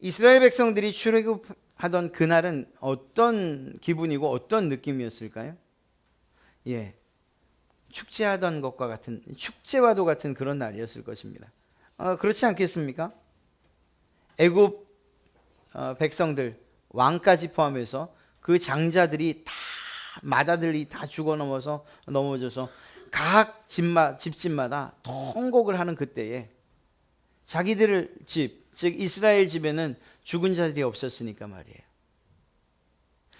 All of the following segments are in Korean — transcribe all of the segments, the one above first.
이스라엘 백성들이 출애굽하던 그날은 어떤 기분이고 어떤 느낌이었을까요? 예. 축제하던 것과 같은 축제와도 같은 그런 날이었을 것입니다. 어, 그렇지 않겠습니까? 애굽 어, 백성들 왕까지 포함해서 그 장자들이 다 마다들이 다 죽어 넘어서 넘어져서 각 집마, 집집마다 통곡을 하는 그때에 자기들 집, 즉 이스라엘 집에는 죽은 자들이 없었으니까 말이에요.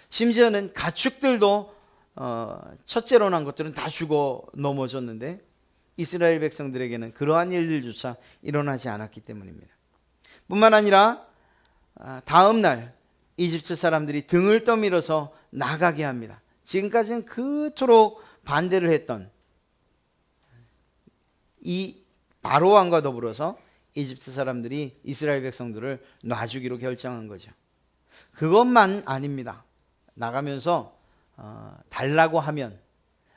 심지어는 가축들도 어, 첫째로 난 것들은 다 죽어 넘어졌는데 이스라엘 백성들에게는 그러한 일들조차 일어나지 않았기 때문입니다. 뿐만 아니라 아, 다음 날 이집트 사람들이 등을 떠밀어서 나가게 합니다. 지금까지는 그토록 반대를 했던 이 바로 왕과 더불어서 이집트 사람들이 이스라엘 백성들을 놔주기로 결정한 거죠. 그것만 아닙니다. 나가면서 어, 달라고 하면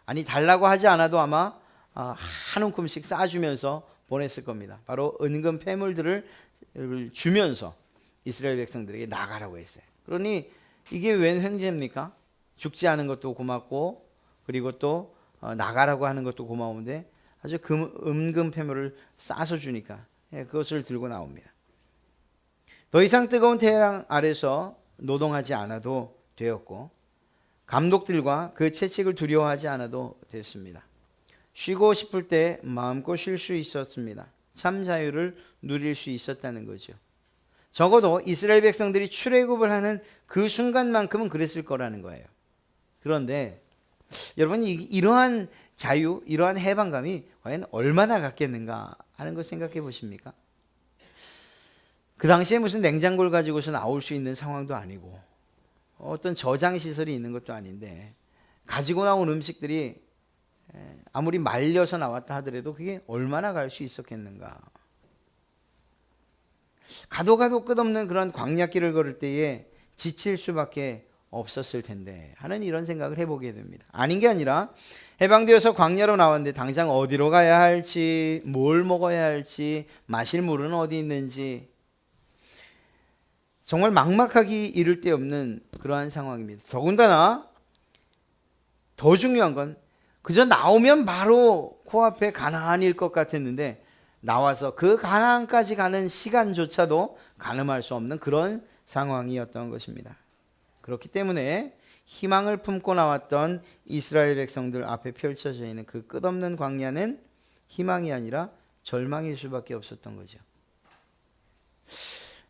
아니 달라고 하지 않아도 아마 어, 한 움큼씩 싸주면서 보냈을 겁니다. 바로 은금 폐물들을 주면서 이스라엘 백성들에게 나가라고 했어요. 그러니 이게 웬 횡재입니까? 죽지 않은 것도 고맙고 그리고 또 어, 나가라고 하는 것도 고마운데 아주 금, 은금 폐물을 싸서 주니까 예, 그것을 들고 나옵니다. 더 이상 뜨거운 태양 아래서 노동하지 않아도 되었고 감독들과 그 채찍을 두려워하지 않아도 됐습니다. 쉬고 싶을 때 마음껏 쉴 수 있었습니다. 참 자유를 누릴 수 있었다는 거죠. 적어도 이스라엘 백성들이 출애굽을 하는 그 순간만큼은 그랬을 거라는 거예요. 그런데 여러분 이, 이러한 자유, 이러한 해방감이 과연 얼마나 갔겠는가 하는 것 생각해 보십니까? 그 당시에 무슨 냉장고를 가지고서 나올 수 있는 상황도 아니고 어떤 저장 시설이 있는 것도 아닌데 가지고 나온 음식들이 아무리 말려서 나왔다 하더라도 그게 얼마나 갈 수 있었겠는가? 가도 가도 끝없는 그런 광야길을 걸을 때에 지칠 수밖에 없었을 텐데 하는 이런 생각을 해보게 됩니다. 아닌 게 아니라 해방되어서 광야로 나왔는데 당장 어디로 가야 할지, 뭘 먹어야 할지, 마실 물은 어디 있는지 정말 막막하기 이를 데 없는 그러한 상황입니다. 더군다나 더 중요한 건 그저 나오면 바로 코앞에 가나안일 것 같았는데 나와서 그 가나안까지 가는 시간조차도 가늠할 수 없는 그런 상황이었던 것입니다. 그렇기 때문에 희망을 품고 나왔던 이스라엘 백성들 앞에 펼쳐져 있는 그 끝없는 광야는 희망이 아니라 절망일 수밖에 없었던 거죠.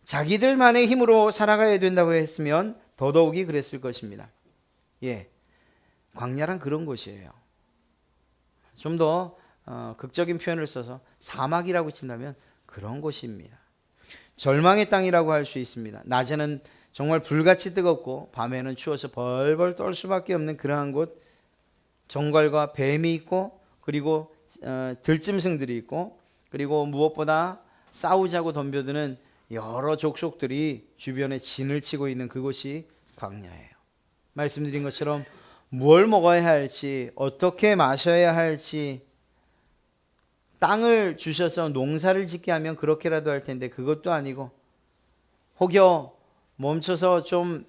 자기들만의 힘으로 살아가야 된다고 했으면 더더욱이 그랬을 것입니다. 예. 광야란 그런 곳이에요. 좀더 어, 극적인 표현을 써서 사막이라고 친다면 그런 곳입니다. 절망의 땅이라고 할 수 있습니다. 낮에는 정말 불같이 뜨겁고 밤에는 추워서 벌벌 떨 수밖에 없는 그러한 곳 정갈과 뱀이 있고 그리고 어, 들짐승들이 있고 그리고 무엇보다 싸우자고 덤벼드는 여러 족속들이 주변에 진을 치고 있는 그곳이 광야예요. 말씀드린 것처럼 뭘 먹어야 할지 어떻게 마셔야 할지 땅을 주셔서 농사를 짓게 하면 그렇게라도 할 텐데 그것도 아니고 혹여 멈춰서 좀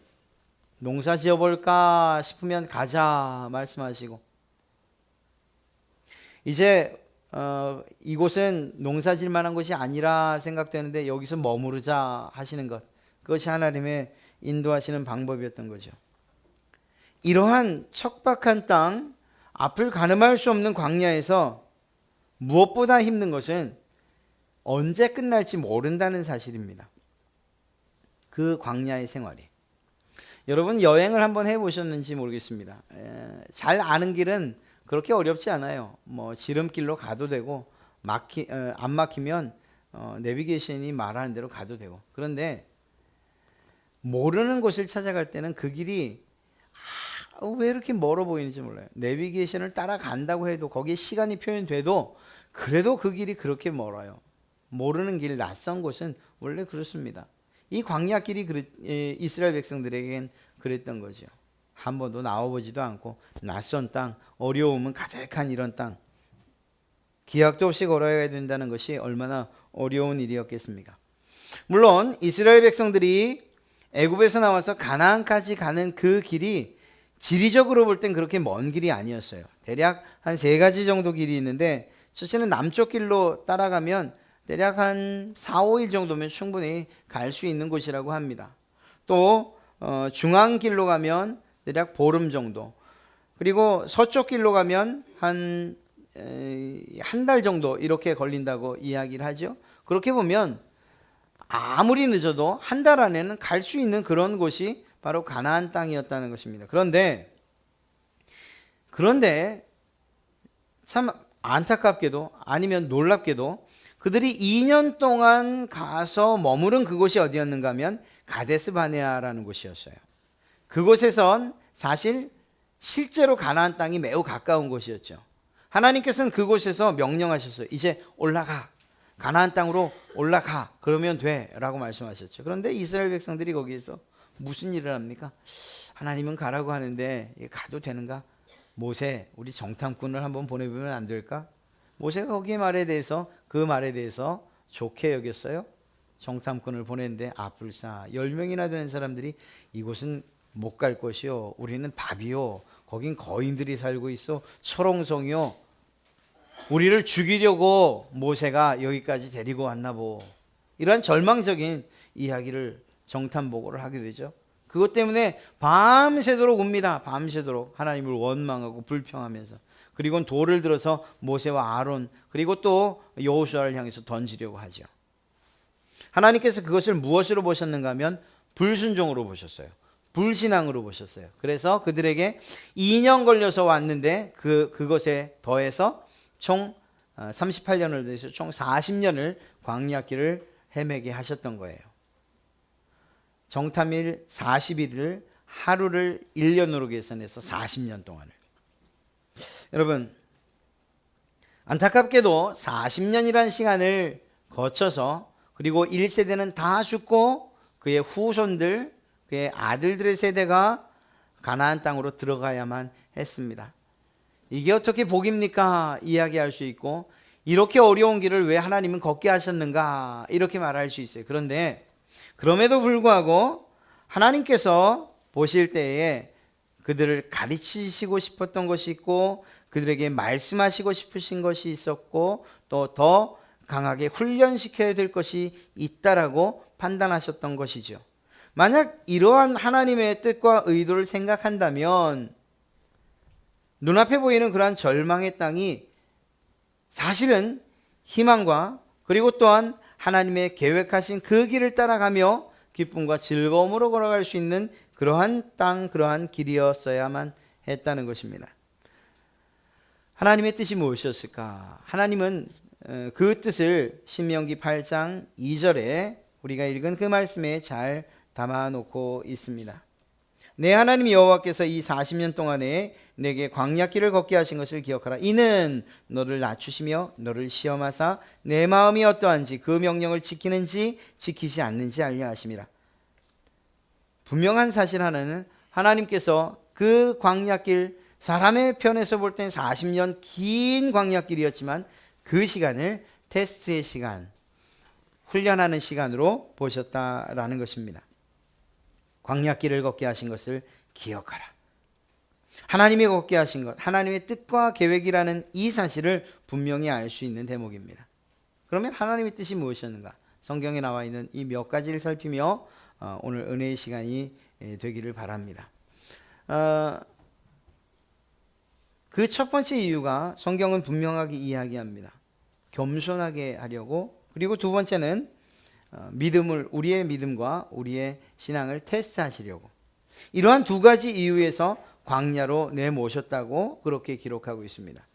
농사 지어볼까 싶으면 가자 말씀하시고 이제 어, 이곳은 농사 질 만한 곳이 아니라 생각되는데 여기서 머무르자 하시는 것 그것이 하나님의 인도하시는 방법이었던 거죠. 이러한 척박한 땅 앞을 가늠할 수 없는 광야에서 무엇보다 힘든 것은 언제 끝날지 모른다는 사실입니다. 그 광야의 생활이. 여러분 여행을 한번 해보셨는지 모르겠습니다. 에, 잘 아는 길은 그렇게 어렵지 않아요. 뭐 지름길로 가도 되고 막히 어, 안 막히면 어, 내비게이션이 말하는 대로 가도 되고. 그런데 모르는 곳을 찾아갈 때는 그 길이 아, 왜 이렇게 멀어 보이는지 몰라요. 내비게이션을 따라간다고 해도 거기에 시간이 표현돼도 그래도 그 길이 그렇게 멀어요. 모르는 길, 낯선 곳은 원래 그렇습니다. 이 광야길이 그랬, 이스라엘 백성들에겐 그랬던 거죠. 한 번도 나와보지도 않고 낯선 땅, 어려움은 가득한 이런 땅. 기약도 없이 걸어야 된다는 것이 얼마나 어려운 일이었겠습니까? 물론 이스라엘 백성들이 애굽에서 나와서 가나안까지 가는 그 길이 지리적으로 볼 땐 그렇게 먼 길이 아니었어요. 대략 한 세 가지 정도 길이 있는데 첫째는 남쪽 길로 따라가면 대략 한 4, 5일 정도면 충분히 갈 수 있는 곳이라고 합니다. 또 어, 중앙 길로 가면 대략 보름 정도. 그리고 서쪽 길로 가면 한 한 달 정도 이렇게 걸린다고 이야기를 하죠. 그렇게 보면 아무리 늦어도 한 달 안에는 갈 수 있는 그런 곳이 바로 가나안 땅이었다는 것입니다. 그런데 그런데 참 안타깝게도 아니면 놀랍게도 그들이 2년 동안 가서 머무른 그곳이 어디였는가 하면 가데스 바네아라는 곳이었어요. 그곳에선 사실 실제로 가나안 땅이 매우 가까운 곳이었죠. 하나님께서는 그곳에서 명령하셨어요. 이제 올라가. 가나안 땅으로 올라가. 그러면 돼라고 말씀하셨죠. 그런데 이스라엘 백성들이 거기에서 무슨 일을 합니까? 하나님은 가라고 하는데 가도 되는가? 모세, 우리 정탐꾼을 한번 보내보면 안 될까? 모세가 거기에 말에 대해서 그 말에 대해서 좋게 여겼어요. 정탐꾼을 보냈는데 아 불사 열 명이나 되는 사람들이 이곳은 못 갈 것이요. 우리는 밥이요. 거긴 거인들이 살고 있어. 철옹성이요. 우리를 죽이려고 모세가 여기까지 데리고 왔나 보. 이런 절망적인 이야기를 정탐 보고를 하게 되죠. 그것 때문에 밤새도록 웁니다. 밤새도록 하나님을 원망하고 불평하면서 그리고 돌을 들어서 모세와 아론 그리고 또 여호수아를 향해서 던지려고 하죠. 하나님께서 그것을 무엇으로 보셨는가 하면 불순종으로 보셨어요. 불신앙으로 보셨어요. 그래서 그들에게 2년 걸려서 왔는데 그 그것에 더해서 총 38년을 더해서 총 40년을 광야길을 헤매게 하셨던 거예요. 정탐일 40일을 하루를 1년으로 계산해서 40년 동안을. 여러분, 안타깝게도 40년이라는 시간을 거쳐서 그리고 1세대는 다 죽고 그의 후손들, 그의 아들들의 세대가 가나안 땅으로 들어가야만 했습니다. 이게 어떻게 복입니까? 이야기할 수 있고 이렇게 어려운 길을 왜 하나님은 걷게 하셨는가? 이렇게 말할 수 있어요. 그런데 그럼에도 불구하고 하나님께서 보실 때에 그들을 가르치시고 싶었던 것이 있고 그들에게 말씀하시고 싶으신 것이 있었고 또 더 강하게 훈련시켜야 될 것이 있다라고 판단하셨던 것이죠. 만약 이러한 하나님의 뜻과 의도를 생각한다면 눈앞에 보이는 그러한 절망의 땅이 사실은 희망과 그리고 또한 하나님의 계획하신 그 길을 따라가며 기쁨과 즐거움으로 걸어갈 수 있는 그러한 땅, 그러한 길이었어야만 했다는 것입니다. 하나님의 뜻이 무엇이었을까? 하나님은 어, 그 뜻을 신명기 8장 2절에 우리가 읽은 그 말씀에 잘 담아 놓고 있습니다. 내 하나님 여호와께서 이 40년 동안에 내게 광야길을 걷게 하신 것을 기억하라. 이는 너를 낮추시며 너를 시험하사 내 마음이 어떠한지 그 명령을 지키는지 지키지 않는지 알려 하심이라. 분명한 사실 하나는 하나님께서 그 광야길 사람의 편에서 볼 땐 40년 긴 광야길이었지만 그 시간을 테스트의 시간, 훈련하는 시간으로 보셨다라는 것입니다. 광야길을 걷게 하신 것을 기억하라. 하나님이 걷게 하신 것, 하나님의 뜻과 계획이라는 이 사실을 분명히 알 수 있는 대목입니다. 그러면 하나님의 뜻이 무엇이었는가? 성경에 나와 있는 이 몇 가지를 살피며 어, 오늘 은혜의 시간이 되기를 바랍니다. 어, 그첫 번째 이유가 성경은 분명하게 이야기합니다. 겸손하게 하려고 그리고 두 번째는 어, 믿음을 우리의 믿음과 우리의 신앙을 테스트하시려고 이러한 두 가지 이유에서 광야로 내모셨다고 그렇게 기록하고 있습니다.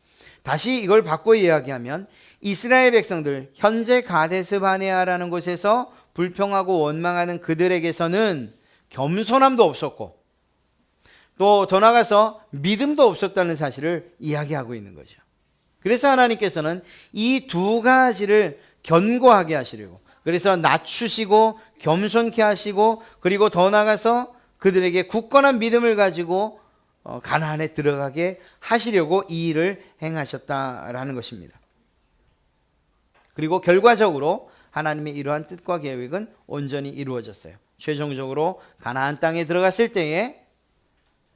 다시 이걸 바꿔 이야기하면 이스라엘 백성들 현재 가데스 바네아라는 곳에서 불평하고 원망하는 그들에게서는 겸손함도 없었고 또 더 나가서 믿음도 없었다는 사실을 이야기하고 있는 거죠. 그래서 하나님께서는 이 두 가지를 견고하게 하시려고 그래서 낮추시고 겸손케 하시고 그리고 더 나가서 그들에게 굳건한 믿음을 가지고 어, 가나안에 들어가게 하시려고 이 일을 행하셨다라는 것입니다. 그리고 결과적으로 하나님의 이러한 뜻과 계획은 온전히 이루어졌어요. 최종적으로 가나안 땅에 들어갔을 때에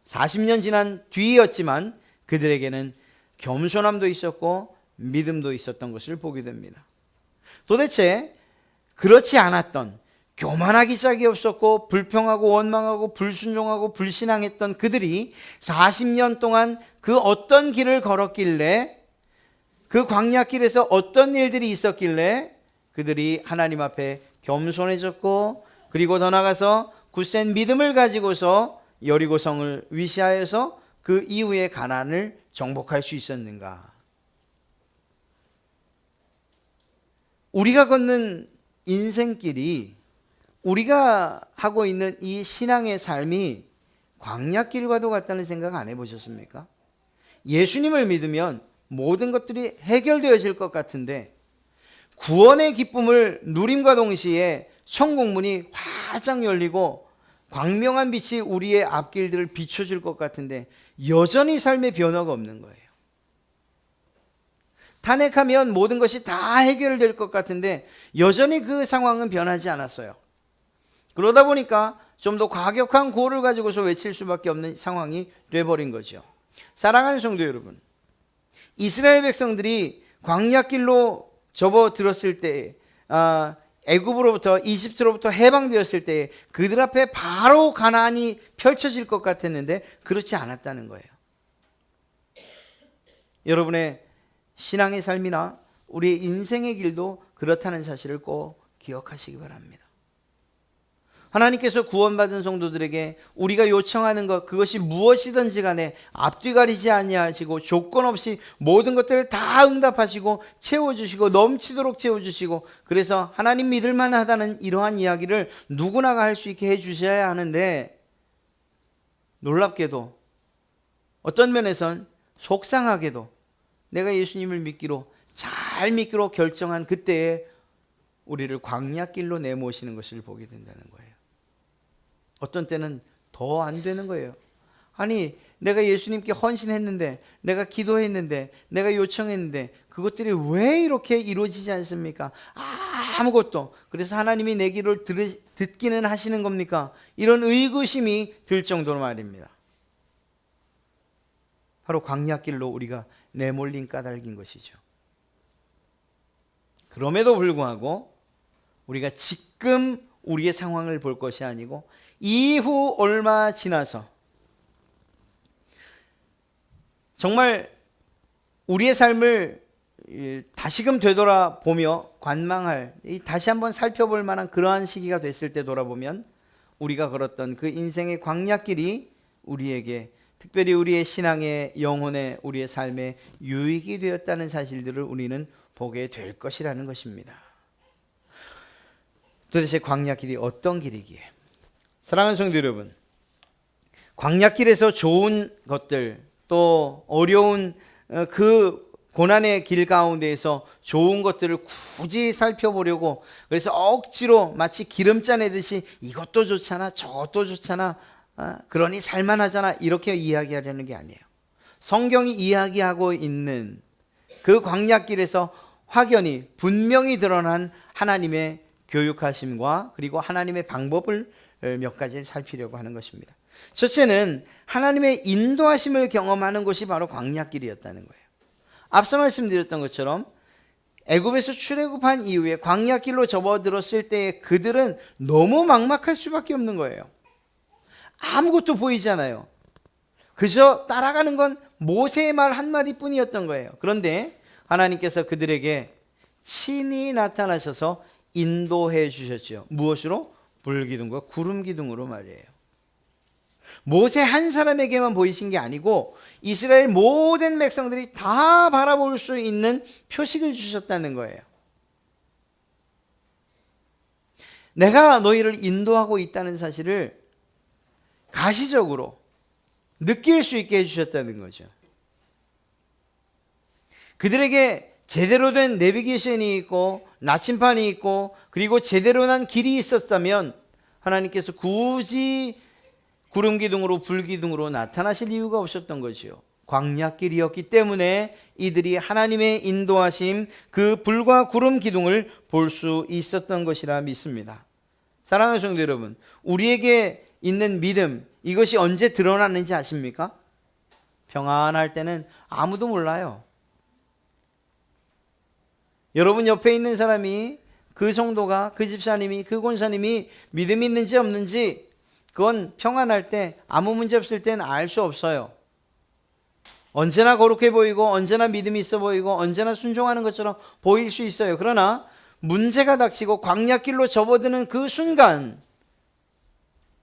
40년 지난 뒤였지만 그들에게는 겸손함도 있었고 믿음도 있었던 것을 보게 됩니다. 도대체 그렇지 않았던 교만하기 짝이 없었고 불평하고 원망하고 불순종하고 불신앙했던 그들이 40년 동안 그 어떤 길을 걸었길래 그 광야길에서 어떤 일들이 있었길래 그들이 하나님 앞에 겸손해졌고 그리고 더 나가서 굳센 믿음을 가지고서 여리고성을 위시하여서 그 이후에 가난을 정복할 수 있었는가? 우리가 걷는 인생길이 우리가 하고 있는 이 신앙의 삶이 광야길과도 같다는 생각 안 해보셨습니까? 예수님을 믿으면 모든 것들이 해결되어질 것 같은데 구원의 기쁨을 누림과 동시에 천국문이 활짝 열리고 광명한 빛이 우리의 앞길들을 비춰줄 것 같은데 여전히 삶의 변화가 없는 거예요. 탄핵하면 모든 것이 다 해결될 것 같은데 여전히 그 상황은 변하지 않았어요. 그러다 보니까 좀 더 과격한 구호를 가지고서 외칠 수밖에 없는 상황이 돼버린 거죠. 사랑하는 성도 여러분, 이스라엘 백성들이 광야길로 접어들었을 때, 아, 애굽으로부터 이집트로부터 해방되었을 때 그들 앞에 바로 가나안이 펼쳐질 것 같았는데 그렇지 않았다는 거예요. 여러분의 신앙의 삶이나 우리의 인생의 길도 그렇다는 사실을 꼭 기억하시기 바랍니다. 하나님께서 구원받은 성도들에게 우리가 요청하는 것 그것이 무엇이든지 간에 앞뒤 가리지 아니하시고 조건 없이 모든 것들을 다 응답하시고 채워 주시고 넘치도록 채워 주시고 그래서 하나님 믿을 만하다는 이러한 이야기를 누구나가 할 수 있게 해 주셔야 하는데 놀랍게도 어떤 면에선 속상하게도 내가 예수님을 믿기로 잘 믿기로 결정한 그때에 우리를 광야길로 내모시는 것을 보게 된다는 거예요. 어떤 때는 더 안 되는 거예요. 아니, 내가 예수님께 헌신했는데, 내가 기도했는데, 내가 요청했는데, 그것들이 왜 이렇게 이루어지지 않습니까? 아무것도. 그래서 하나님이 내 길을 들, 듣기는 하시는 겁니까? 이런 의구심이 들 정도로 말입니다. 바로 광야길로 우리가 내몰린 까닭인 것이죠. 그럼에도 불구하고 우리가 지금 우리의 상황을 볼 것이 아니고 이후 얼마 지나서 정말 우리의 삶을 다시금 되돌아보며 관망할 다시 한번 살펴볼 만한 그러한 시기가 됐을 때 돌아보면 우리가 걸었던 그 인생의 광야길이 우리에게 특별히 우리의 신앙의 영혼의 우리의 삶에 유익이 되었다는 사실들을 우리는 보게 될 것이라는 것입니다. 도대체 광야 길이 어떤 길이기에? 사랑하는 성도 여러분, 광야 길에서 좋은 것들 또 어려운 어, 그 고난의 길 가운데에서 좋은 것들을 굳이 살펴보려고 그래서 억지로 마치 기름 짜 내듯이 이것도 좋잖아 저것도 좋잖아 아, 그러니 살만하잖아 이렇게 이야기하려는 게 아니에요. 성경이 이야기하고 있는 그 광야길에서 확연히 분명히 드러난 하나님의 교육하심과 그리고 하나님의 방법을 몇 가지를 살피려고 하는 것입니다. 첫째는 하나님의 인도하심을 경험하는 것이 바로 광야길이었다는 거예요. 앞서 말씀드렸던 것처럼 애굽에서 출애굽한 이후에 광야길로 접어들었을 때 그들은 너무 막막할 수밖에 없는 거예요. 아무것도 보이지 않아요. 그저 따라가는 건 모세의 말 한마디뿐이었던 거예요. 그런데 하나님께서 그들에게 친히 나타나셔서 인도해 주셨죠. 무엇으로? 불기둥과 구름 기둥으로 말이에요. 모세 한 사람에게만 보이신 게 아니고 이스라엘 모든 백성들이 다 바라볼 수 있는 표식을 주셨다는 거예요. 내가 너희를 인도하고 있다는 사실을 가시적으로 느낄 수 있게 해주셨다는 거죠. 그들에게 제대로 된 내비게이션이 있고 나침판이 있고 그리고 제대로 난 길이 있었다면 하나님께서 굳이 구름 기둥으로 불 기둥으로 나타나실 이유가 없었던 거지요. 광야길이었기 때문에 이들이 하나님의 인도하심 그 불과 구름 기둥을 볼 수 있었던 것이라 믿습니다. 사랑하는 성도 여러분, 우리에게 있는 믿음 이것이 언제 드러났는지 아십니까? 평안할 때는 아무도 몰라요. 여러분 옆에 있는 사람이 그 성도가 그 집사님이 그 권사님이 믿음이 있는지 없는지 그건 평안할 때 아무 문제 없을 때는 알 수 없어요. 언제나 거룩해 보이고 언제나 믿음이 있어 보이고 언제나 순종하는 것처럼 보일 수 있어요. 그러나 문제가 닥치고 광야길로 접어드는 그 순간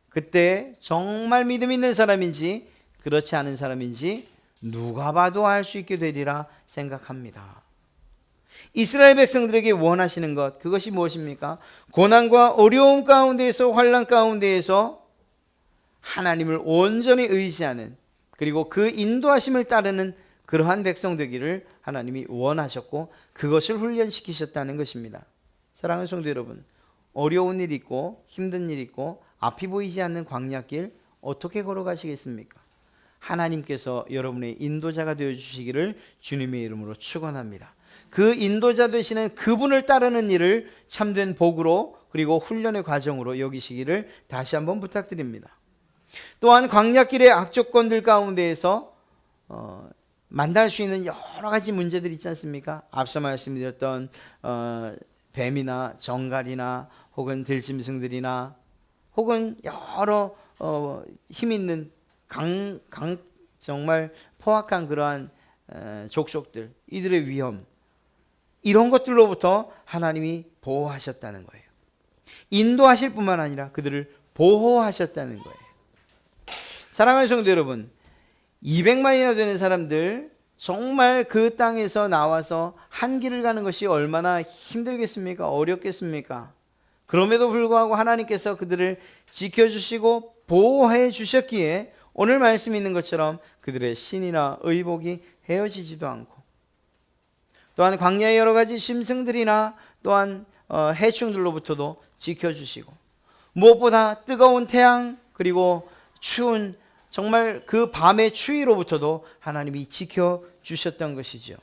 그때 정말 믿음 있는 사람인지 그렇지 않은 사람인지 누가 봐도 알 수 있게 되리라 생각합니다. 이스라엘 백성들에게 원하시는 것 그것이 무엇입니까? 고난과 어려움 가운데에서 환란 가운데에서 하나님을 온전히 의지하는 그리고 그 인도하심을 따르는 그러한 백성 되기를 하나님이 원하셨고 그것을 훈련시키셨다는 것입니다. 사랑하는 성도 여러분, 어려운 일 있고 힘든 일 있고 앞이 보이지 않는 광야길 어떻게 걸어가시겠습니까? 하나님께서 여러분의 인도자가 되어 주시기를 주님의 이름으로 축원합니다. 그 인도자 되시는 그분을 따르는 일을 참된 복으로 그리고 훈련의 과정으로 여기시기를 다시 한번 부탁드립니다. 또한 광야길의 악조건들 가운데에서 어, 만날 수 있는 여러 가지 문제들 있지 않습니까? 앞서 말씀드렸던 어, 뱀이나 정갈이나 혹은 들짐승들이나 혹은 여러 어, 힘 있는 강, 강 정말 포악한 그러한 에, 족속들 이들의 위험 이런 것들로부터 하나님이 보호하셨다는 거예요. 인도하실 뿐만 아니라 그들을 보호하셨다는 거예요. 사랑하는 성도 여러분, 200만이나 되는 사람들 정말 그 땅에서 나와서 한 길을 가는 것이 얼마나 힘들겠습니까? 어렵겠습니까? 그럼에도 불구하고 하나님께서 그들을 지켜주시고 보호해 주셨기에 오늘 말씀 있는 것처럼 그들의 신이나 의복이 헤어지지도 않고 또한 광야의 여러 가지 심승들이나 또한 어, 해충들로부터도 지켜주시고 무엇보다 뜨거운 태양 그리고 추운 정말 그 밤의 추위로부터도 하나님이 지켜 주셨던 것이죠.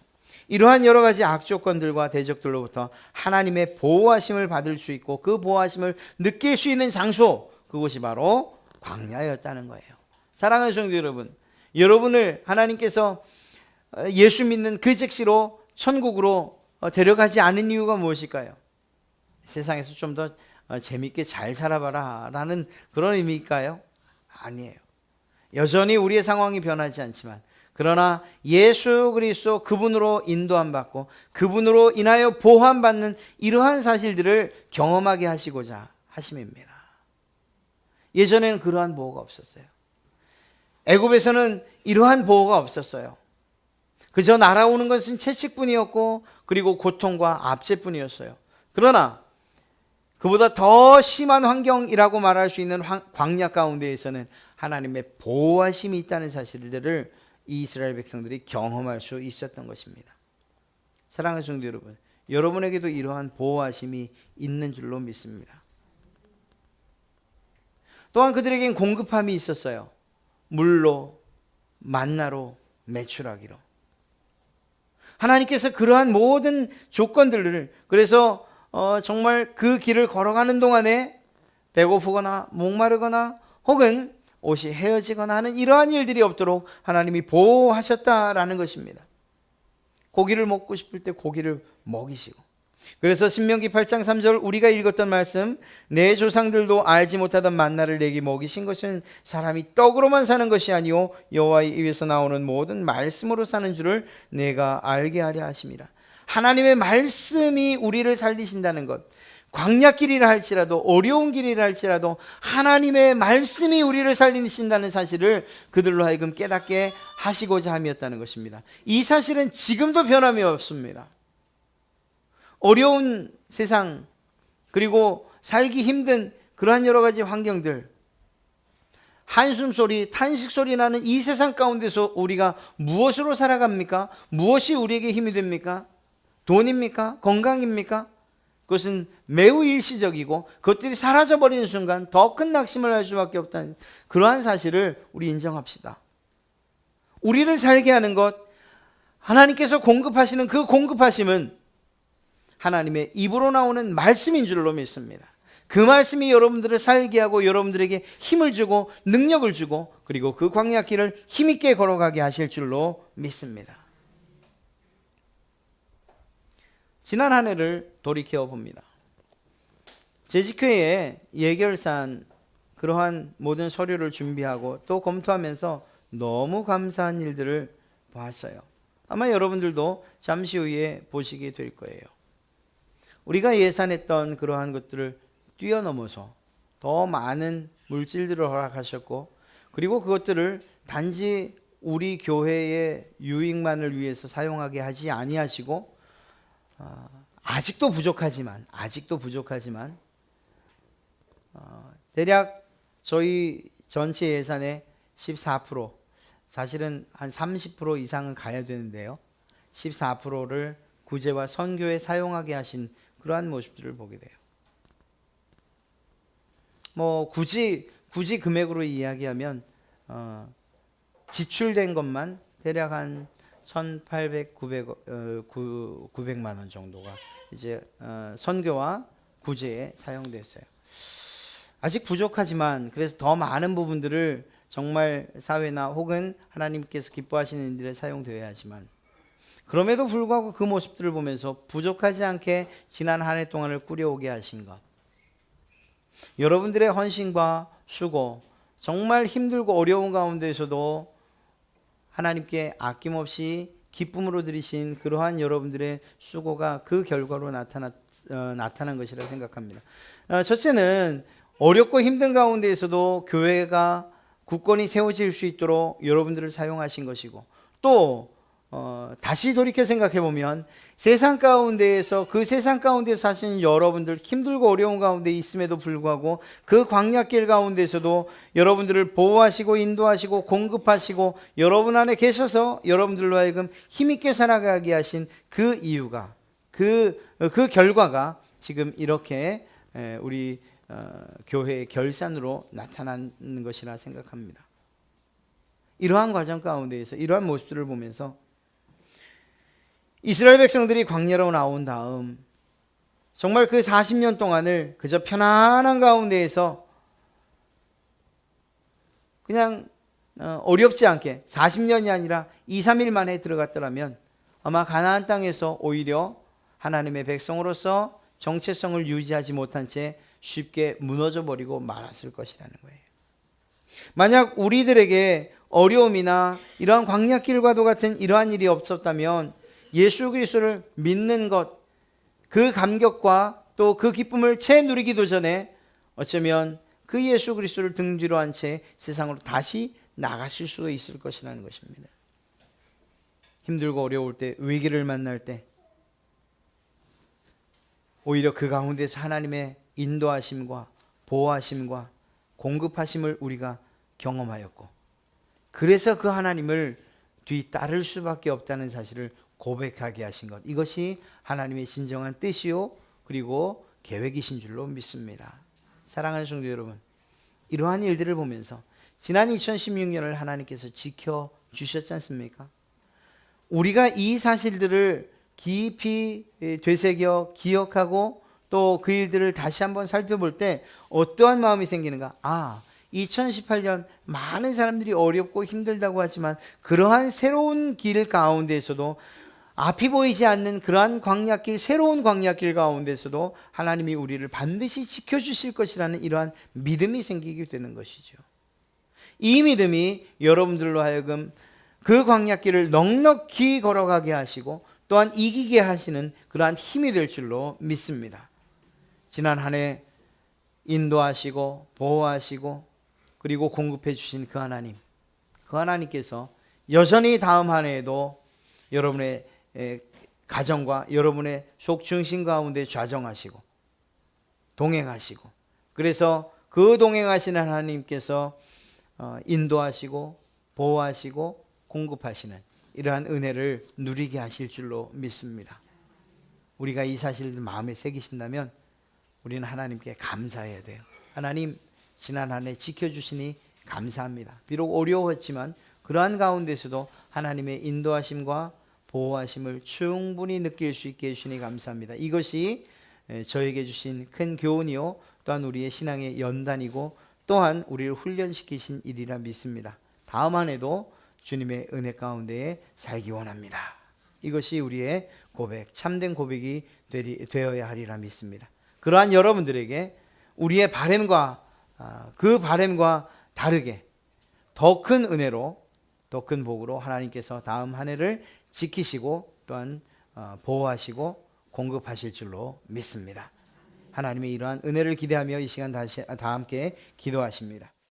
이러한 여러 가지 악조건들과 대적들로부터 하나님의 보호하심을 받을 수 있고 그 보호하심을 느낄 수 있는 장소 그곳이 바로 광야였다는 거예요. 사랑하는 성도 여러분, 여러분을 하나님께서 예수 믿는 그 즉시로 천국으로 데려가지 않은 이유가 무엇일까요? 세상에서 좀 더 재밌게 잘 살아봐라 라는 그런 의미일까요? 아니에요. 여전히 우리의 상황이 변하지 않지만 그러나 예수 그리스도 그분으로 인도함 받고 그분으로 인하여 보호함 받는 이러한 사실들을 경험하게 하시고자 하심입니다. 예전에는 그러한 보호가 없었어요. 애굽에서는 이러한 보호가 없었어요. 그저 날아오는 것은 채찍뿐이었고 그리고 고통과 압제뿐이었어요. 그러나 그보다 더 심한 환경이라고 말할 수 있는 광야 가운데에서는 하나님의 보호하심이 있다는 사실들을 이스라엘 백성들이 경험할 수 있었던 것입니다. 사랑하는 성도 여러분, 여러분에게도 이러한 보호하심이 있는 줄로 믿습니다. 또한 그들에겐 공급함이 있었어요. 물로, 만나로, 매출하기로. 하나님께서 그러한 모든 조건들을 그래서 어, 정말 그 길을 걸어가는 동안에 배고프거나 목마르거나 혹은 옷이 헤어지거나 하는 이러한 일들이 없도록 하나님이 보호하셨다라는 것입니다. 고기를 먹고 싶을 때 고기를 먹이시고 그래서 신명기 8장 3절 우리가 읽었던 말씀 내 조상들도 알지 못하던 만나를 내게 먹이신 것은 사람이 떡으로만 사는 것이 아니요 여호와의 입에서 나오는 모든 말씀으로 사는 줄을 내가 알게 하려 하심이라 하나님의 말씀이 우리를 살리신다는 것 광야길이라 할지라도 어려운 길이라 할지라도 하나님의 말씀이 우리를 살리신다는 사실을 그들로 하여금 깨닫게 하시고자 함이었다는 것입니다. 이 사실은 지금도 변함이 없습니다. 어려운 세상 그리고 살기 힘든 그러한 여러 가지 환경들 한숨 소리, 탄식 소리 나는 이 세상 가운데서 우리가 무엇으로 살아갑니까? 무엇이 우리에게 힘이 됩니까? 돈입니까? 건강입니까? 그것은 매우 일시적이고 그것들이 사라져 버리는 순간 더 큰 낙심을 할 수밖에 없다는 그러한 사실을 우리 인정합시다. 우리를 살게 하는 것, 하나님께서 공급하시는 그 공급하심은 하나님의 입으로 나오는 말씀인 줄로 믿습니다. 그 말씀이 여러분들을 살게 하고 여러분들에게 힘을 주고 능력을 주고 그리고 그 광야 길을 힘있게 걸어가게 하실 줄로 믿습니다. 지난 한 해를 돌이켜 봅니다. 재직회에 예결산 그러한 모든 서류를 준비하고 또 검토하면서 너무 감사한 일들을 보았어요. 아마 여러분들도 잠시 후에 보시게 될 거예요. 우리가 예산했던 그러한 것들을 뛰어넘어서 더 많은 물질들을 허락하셨고 그리고 그것들을 단지 우리 교회의 유익만을 위해서 사용하게 하지 아니하시고 어, 아직도 부족하지만 아직도 부족하지만 어, 대략 저희 전체 예산의 14% 사실은 한 30% 이상은 가야 되는데요. 14%를 구제와 선교에 사용하게 하신 그러한 모습들을 보게 돼요. 뭐 굳이 굳이 금액으로 이야기하면 어, 지출된 것만 대략 한 1,800, 900, 어, 9, 900만 원 정도가 이제 어, 선교와 구제에 사용됐어요. 아직 부족하지만 그래서 더 많은 부분들을 정말 사회나 혹은 하나님께서 기뻐하시는 일들에 사용되어야 하지만 그럼에도 불구하고 그 모습들을 보면서 부족하지 않게 지난 한 해 동안을 꾸려오게 하신 것. 여러분들의 헌신과 수고, 정말 힘들고 어려운 가운데에서도 하나님께 아낌없이 기쁨으로 드리신 그러한 여러분들의 수고가 그 결과로 나타나, 어, 나타난 것이라 생각합니다. 어, 첫째는 어렵고 힘든 가운데에서도 교회가 굳건히 세워질 수 있도록 여러분들을 사용하신 것이고 또 어, 다시 돌이켜 생각해 보면 세상 가운데에서 그 세상 가운데 사시는 여러분들 힘들고 어려운 가운데 있음에도 불구하고 그 광야길 가운데서도 여러분들을 보호하시고 인도하시고 공급하시고 여러분 안에 계셔서 여러분들로 하여금 힘있게 살아가게 하신 그 이유가 그, 그 결과가 지금 이렇게 에, 우리 어, 교회의 결산으로 나타나는 것이라 생각합니다. 이러한 과정 가운데에서 이러한 모습들을 보면서 이스라엘 백성들이 광야로 나온 다음 정말 그 40년 동안을 그저 편안한 가운데에서 그냥 어, 어렵지 않게 40년이 아니라 2, 3일 만에 들어갔더라면 아마 가나안 땅에서 오히려 하나님의 백성으로서 정체성을 유지하지 못한 채 쉽게 무너져 버리고 말았을 것이라는 거예요. 만약 우리들에게 어려움이나 이러한 광야길과도 같은 이러한 일이 없었다면 예수 그리스도를 믿는 것, 그 감격과 또 그 기쁨을 채 누리기도 전에 어쩌면 그 예수 그리스도를 등지로 한 채 세상으로 다시 나가실 수도 있을 것이라는 것입니다. 힘들고 어려울 때, 위기를 만날 때, 오히려 그 가운데서 하나님의 인도하심과 보호하심과 공급하심을 우리가 경험하였고, 그래서 그 하나님을 뒤따를 수밖에 없다는 사실을 고백하게 하신 것. 이것이 하나님의 진정한 뜻이요. 그리고 계획이신 줄로 믿습니다. 사랑하는 성도 여러분. 이러한 일들을 보면서 지난 2016년을 하나님께서 지켜 주셨지 않습니까? 우리가 이 사실들을 깊이 되새겨 기억하고 또 그 일들을 다시 한번 살펴볼 때 어떠한 마음이 생기는가? 아, 2018년 많은 사람들이 어렵고 힘들다고 하지만 그러한 새로운 길 가운데에서도 앞이 보이지 않는 그러한 광야길, 새로운 광야길 가운데서도 하나님이 우리를 반드시 지켜주실 것이라는 이러한 믿음이 생기게 되는 것이죠. 이 믿음이 여러분들로 하여금 그 광야길을 넉넉히 걸어가게 하시고 또한 이기게 하시는 그러한 힘이 될 줄로 믿습니다. 지난 한 해 인도하시고 보호하시고 그리고 공급해 주신 그 하나님, 그 하나님께서 여전히 다음 한 해에도 여러분의 가정과 여러분의 속 중심 가운데 좌정하시고 동행하시고 그래서 그 동행하시는 하나님께서 어, 인도하시고 보호하시고 공급하시는 이러한 은혜를 누리게 하실 줄로 믿습니다. 우리가 이 사실을 마음에 새기신다면 우리는 하나님께 감사해야 돼요. 하나님 지난 한 해 지켜주시니 감사합니다. 비록 어려웠지만 그러한 가운데서도 하나님의 인도하심과 보호하심을 충분히 느낄 수 있게 해주시니 감사합니다. 이것이 에, 저에게 주신 큰 교훈이요 또한 우리의 신앙의 연단이고 또한 우리를 훈련시키신 일이라 믿습니다. 다음 한 해도 주님의 은혜 가운데에 살기 원합니다. 이것이 우리의 고백, 참된 고백이 되리, 되어야 하리라 믿습니다. 그러한 여러분들에게 우리의 바램과 아, 그 바램과 다르게 더 큰 은혜로 더 큰 복으로 하나님께서 다음 한 해를 지키시고 또한 어, 보호하시고 공급하실 줄로 믿습니다. 하나님의 이러한 은혜를 기대하며 이 시간 다시 다 함께 기도하십니다.